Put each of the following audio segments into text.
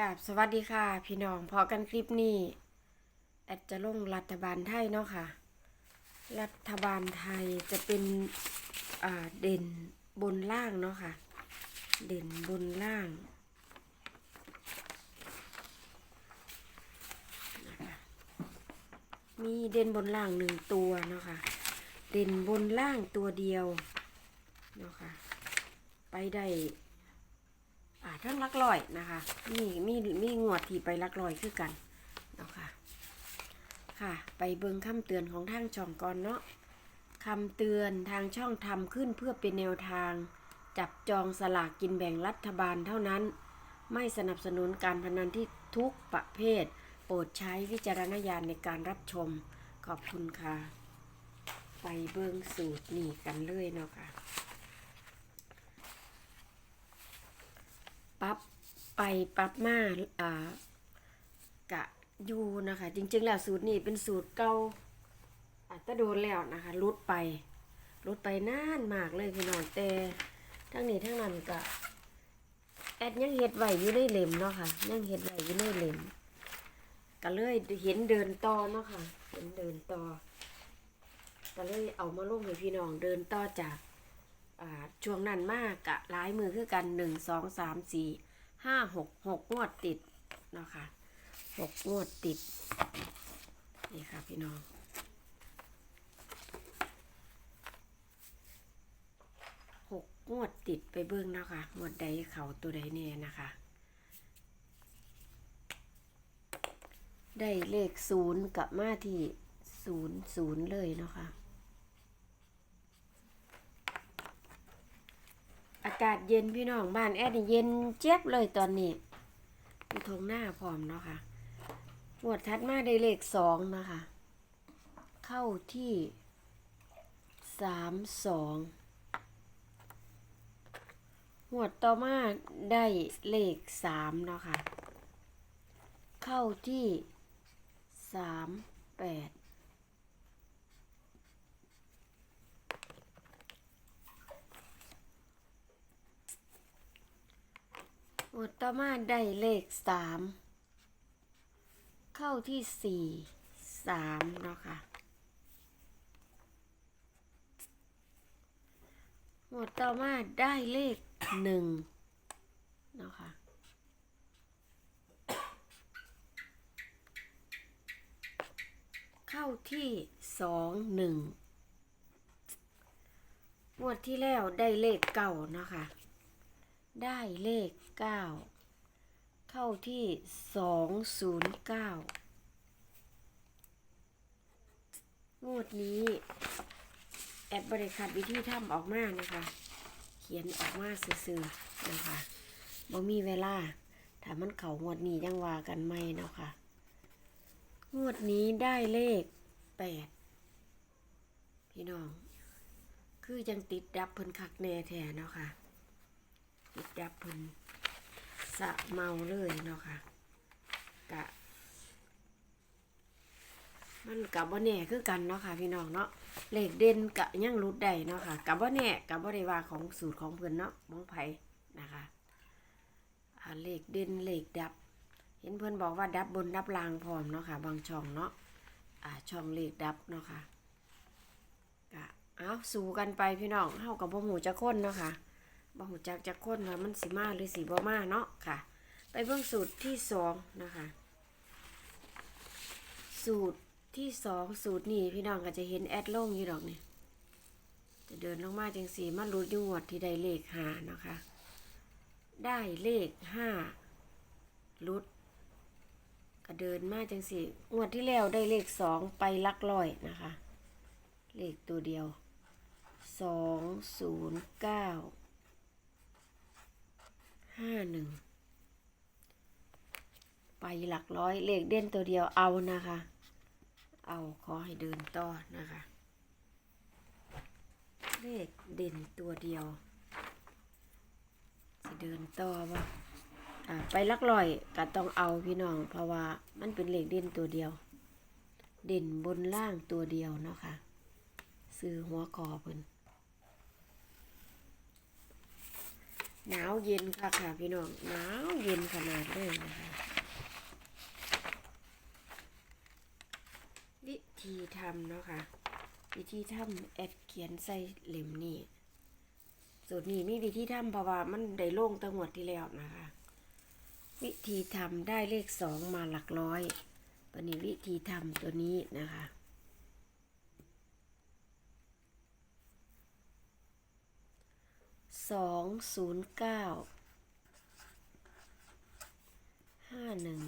กราบสวัสดีค่ะ พี่น้องพอกันคลิปนี้แอดจะลงรัฐบาลไทยเนาะค่ะ รัฐบาลไทยจะเป็นเด่นบนล่างเนาะค่ะ เด่นบนล่างมีเด่นบนล่างหนึ่งตัวเนาะค่ะ เด่นบนล่างตัวเดียวเนาะค่ะ ไปได้ อ่าทั้งลักลอยนะคะมีมีมีงวดที่ไปลักลอยคือกันเนาะค่ะค่ะ ไปเบิงคำเตือนของทางช่องก่อนเนาะคำเตือนทางช่องทำขึ้นเพื่อเป็นแนวทาง จับจองสลากกินแบ่งรัฐบาลเท่านั้น ไม่สนับสนุนการพนันที่ทุกประเภท โปรดใช้วิจารณญาณในการรับชมขอบคุณค่ะ ไปเบิ่งสูตรนี่กันเลยเนาะค่ะ ปรับไปปรับมาอ่ากะอยู่นะคะ จริง ๆ แล้วสูตรนี้เป็นสูตรเก่าอาจจะโดนแล้วนะคะลุดไปลุดไปนานมากเลยพี่น้องแต่ทั้งนี้ทั้งนั้นก็แอดยังเฮ็ดไหวอยู่ในเล่มเนาะค่ะยังเฮ็ดไหวอยู่ในเล่มก็เลยเห็นเดินต่อเนาะค่ะเห็นเดินต่อก็เลยเอามาลงให้พี่น้องเดินต่อจาก ช่วงนั้นมากกะหลายมือคือกันหนึ่งสองสามสี่ห้าหกหกงวดติดเนาะคะหกงวดติด นี่ค่ะพี่น้องหกงวดติดไปเบิ้งเนาะคะงวดใดเขาตัวใดแน่นะคะได้เลขศูนย์กับมาที่ศูนย์ศูนย์เลยเนาะค่ะ อากาศเย็นพี่น้องบ้านแอดเย็นเจี๊ยบเลยตอนนี้มีทงหน้าพร้อมเนาะค่ะหมวดทัดมาได้เลขสองนะคะ เข้าที่สามสองหมวดต่อมาได้เลขสามเนาะค่ะ เข้าที่สามแปด วดต่อมาได้เลขสามเข้าที่สี่สามเนาะค่ะหมวดต่อมาได้เลขหนึ่งเนาะค่ะเข้าที่สองหนึ่งหมวดที่แล้วได้เลขเก้าเนาะค่ะ ได้เลขเก้าเข้าที่สองศูนย์เก้างวดนี้ แอดบริคัดวิธีทำออกมานะคะ เขียนออกมาซื่อๆนะคะบ่มีเวลา ถ้ามันเขางวดนี้ยังว่ากันไม่เนาะค่ะงวดนี้ได้เลขแปดพี่น้อง คือยังติดดับเพิ่นคักแน่แท้เนาะค่ะ ติดดับเพิ่นสะเมาเลยเนาะค่ะกะ มันกับบ่แน่คือกันเนาะค่ะ พี่น้องเนาะเลขเด่นกะยังรุดได้เนาะค่ะกับบ่แน่กับบ่ได้ว่าของสูตรของเพิ่นเนาะมองไผนะคะอ่าเลขเด่นเลขดับ เห็นเพิ่นบอกว่าดับบนดับล่างพร้อมเนาะค่ะ บางช่องเนาะอ่าช่องเลขดับเนาะค่ะกะเอาสู้กันไปพี่น้องเฮากับบ่ฮู้จักคนเนาะค่ะ บ่หูจักจักคนว่ามันสิมาหรือสิบ่มาเนาะค่ะ ไปเบิ่งสูตรที่สองนะคะ สูตรที่สองสูตรนี้พี่น้องก็จะเห็นแอดลงอยู่ดอกนี่จะเดินลงมาจังสีมารุดยูวดที่ได้เลขหานะคะ ได้เลขห้ารุดก็เดินมาจังสีงวดที่แล้วได้เลขสองไปลักร้อยนะคะ เลขตัวเดียวสองศูนย์เก้า ห้าหนึ่งไปหลักร้อยเลขเด่นตัวเดียวเอานะคะ เอาขอให้เดินต่อนะคะ เลขเด่นตัวเดียวจะเดินต่อว่าอ่าไปหลักร้อยก็ต้องเอาพี่น้อง เพราะว่ามันเป็นเลขเด่นตัวเดียว เด่นบนล่างตัวเดียวเนาะค่ะซื้อหัวคอเพิ่น หนาวเย็นค่ะค่ะพี่น้องหนาวเย็นขนาดเลยนะคะวิธีทำเนาะคะ่ะวิธีทำแอดเขียนใส่เหล่มนี่สูตรนี้มีวิธีทำเพราะว่ามันได้โล่งตั้งหมดที่แล้วนะคะ วิธีทำได้เลขสองมาหลักร้อยตัวนี้วิธีทำตัวนี้นะคะ สองศูนย์เก้าห้าหนึ่ง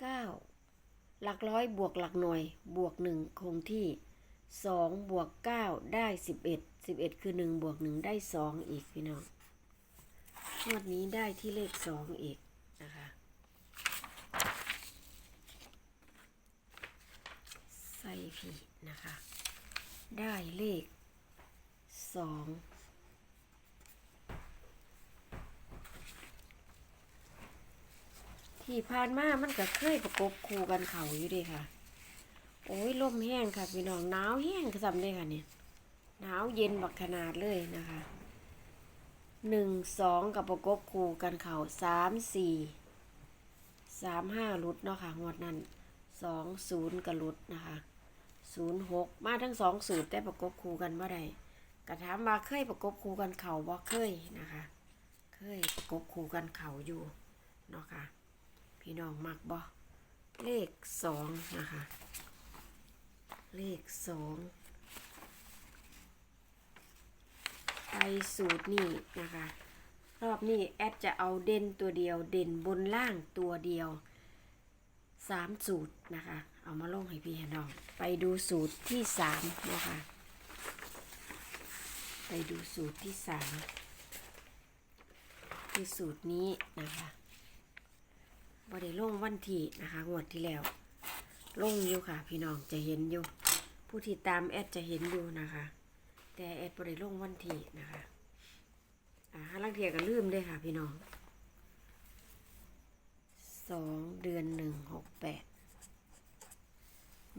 เก้าหลักร้อยบวกหลักหน่วยบวกหนึ่งคงที่สองบวกเก้าได้สิบเอ็ดสิบเอ็ดคือหนึ่งบวกหนึ่งได้สองอีกพี่น้องงวดนี้ได้ที่เลขสองอีกนะคะ ใส่ผิดนะคะ ได้เลขสองที่ผ่านมามันก็เคยประกบคู่กันเขาอยู่ดีค่ะ โอ้ยลมแห้งค่ะพี่น้องหนาวแห้งก็จำได้ค่ะเนี่ยหนาวเย็นบักขนาดเลยนะคะหนึ่งสองกับประกบคู่กันเขาสามสี่สามห้าลุดเนาะค่ะงวดนั้นสองศูนย์กับลุดนะคะ ศูนย์หกมาทั้งสองสูตรแต่ประกบคู่กันว่าใดกระถามมาเคยประกบคู่กันเข่าบ่เคยนะคะ เคยประกบคู่กันเข่าอยู่เนาะค่ะ พี่น้องมักบ่เลขสองนะคะ เลขสองไปสูตรนี่นะคะ รอบนี้แอดจะเอาเด่นตัวเดียวเด่นบนล่างตัวเดียวสามสูตรนะคะ เอามาลงให้พี่น้อง ไปดูสูตรที่สามนะคะไปดูสูตรที่สามคือสูตรนี้นะคะบ่ได้ลงวันที่นะคะงวดที่แล้ว ลงอยู่ค่ะ พี่น้องจะเห็นอยู่ ผู้ที่ตามแอดจะเห็นอยู่นะคะ แต่แอดบ่ได้ลงวันที่นะคะอ่าห้าลังเทียก็ลืมเลยค่ะ พี่น้องสองเดือนหนึ่งหกแปด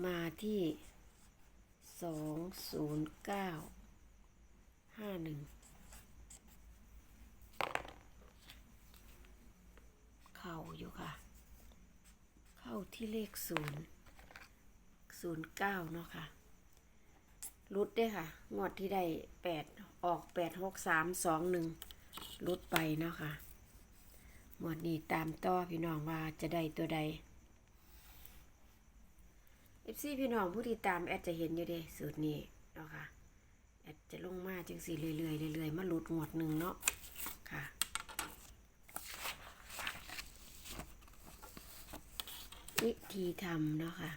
มาที่สองศูนย์เก้าห้าหนึ่งเข้าอยู่ค่ะ เข้าที่เลขศูนย์ศูนย์เก้าเนาะค่ะรุดได้อค่ะ งวดที่ได้แปดออกแปดหกสามสองหนึ่งรุดไปเนาะค่ะงวดนี้ตามต่อพี่น้องว่าจะได้ตัวใด เอฟซีพี่น้องผู้ที่ตามแอดจะเห็นอยู่เด้สูตรนี้เนาะค่ะแอดจะลงมาจังสีเรื่อยๆเรื่อยๆมาหลุดงวดหนึ่งเนาะค่ะวิธีทำเนาะค่ะ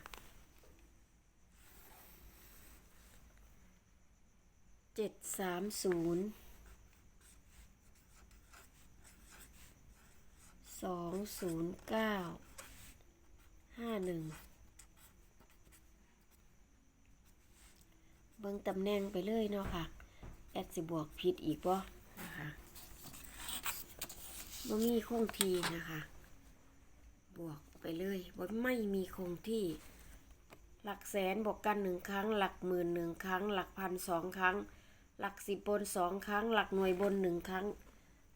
เจ็ดสามศูนย์สองศูนย์เก้าห้าหนึ่ง เบิ่งตำแหน่งไปเลยเนาะค่ะ แอดสิบวกผิดอีกบ่นะคะบ่มีคงทีนะคะ บวกไปเลยบ่ไม่มีคงที่ หลักแสนบวกกันหนึ่งครั้ง หลักหมื่นหนึ่งครั้ง หลักพันสองครั้ง หลักสิบบนสองครั้ง หลักหน่วยบนหนึ่งครั้ง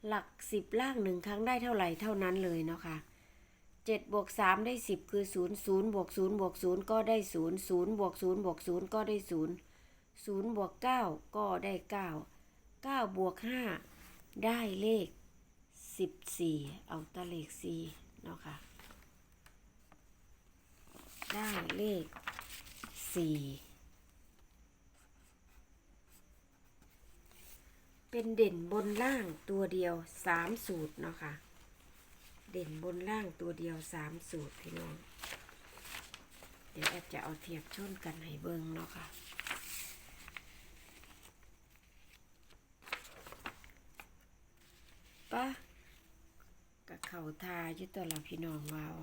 หลักสิบล่างหนึ่งครั้งได้เท่าไหร่เท่านั้นเลยเนาะค่ะเจ็ดบวกสามได้สิบคือศูนย์ศูนย์บวกศูนย์บวกศูนย์ก็ได้ศูนย์ศูนย์บวกศูนย์บวกศูนย์ก็ได้ศูนย์ ศูนย์บวกเก้าก็ได้เก้าเก้าบวกห้าได้เลขสิบสี่เอาตะเลขสี่เนาะค่ะ ได้เลขสี่เป็นเด่นบนล่างตัวเดียวสามสูตรเนาะค่ะ เด่นบนล่างตัวเดียวสามสูตรพี่น้อง เดี๋ยวแอดจะเอาเทียบชนกันให้เบิ่งเนาะค่ะ ปะกับเขาทาอยู่ตัวละพี่น้องว่าว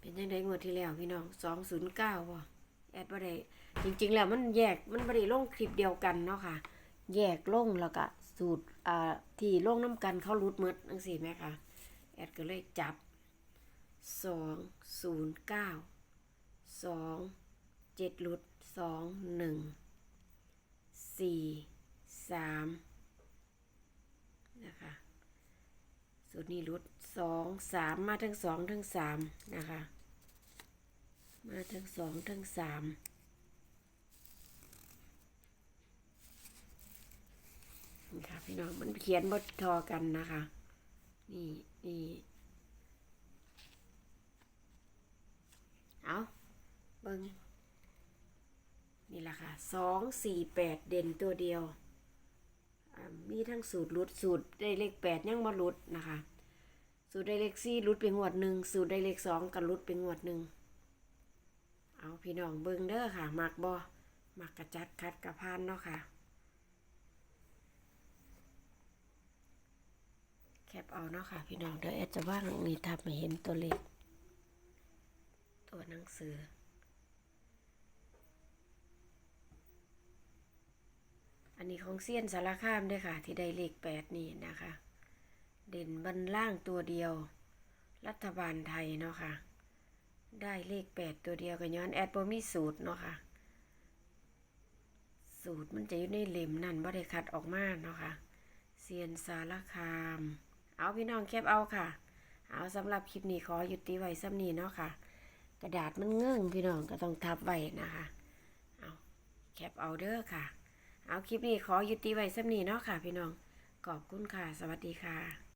เป็นยังไงงวดที่แล้วพี่น้องสองศูนย์เก้าว่ะแอดบ่ได้จริง ๆ แล้วมันแยกมันบ่ได้ลงคลิปเดียวกันเนาะค่ะ แยกลงแล้วก็สูตรอ่าที่ลงน้ำกันเขารุดหมดจังสี่ไหมคะแอดก็เลยจับสองศูนย์เก้าสองเจ็ดรุดสองหนึ่งสี่สามนะคะสูตรนี้รุดสองสามมาทั้งสองทั้งสามนะคะ มาทั้งสองทั้งสาม นี่ค่ะพี่น้องมันเขียนบททอกันนะคะ นี่นี่เอาเบิงนี่แหละค่ะสองสี่แปดเด่นตัวเดียว มีทั้งสูตรรุดสูตรได้เลขแปดยังมารุดนะคะ สูตรได้เลขสี่รุดเป็นงวดหนึ่งสูตรได้เลขสองกันรุดเป็นงวดหนึ่งเอาพี่น้องเบิงเด้อค่ะ มักบอมักกระจัดคัดกระพานเนาะค่ะ แคปเอาเนาะค่ะ พี่น้องเดี๋ยวแอดจะว่างนี่ทับมาเห็นตัวเลขตัวหนังสืออันนี้ของเซียนสารคามด้วยค่ะ ที่ได้เลขแปดนี่นะคะ เด่นบนล่างตัวเดียว รัฐบาลไทยเนาะค่ะ ได้เลขแปดตัวเดียวกับย้อนแอดบ่มีสูตรเนาะค่ะ สูตรมันจะอยู่ในเล่มนั่นบ่ได้คัดออกมาเนาะค่ะเซียนสารคาม เอาพี่น้องแคปเอาค่ะ เอาสำหรับคลิปนี้ขอหยุดตีไว้ซ้ำนี้เนาะค่ะ กระดาษมันเงื่องพี่น้องก็ต้องทับไว้นะคะเอาแคปเอาเด้อค่ะ เอาคลิปนี้ขอหยุดตีไว้ซ้ำนี้เนาะค่ะ พี่น้องขอบคุณค่ะ สวัสดีค่ะ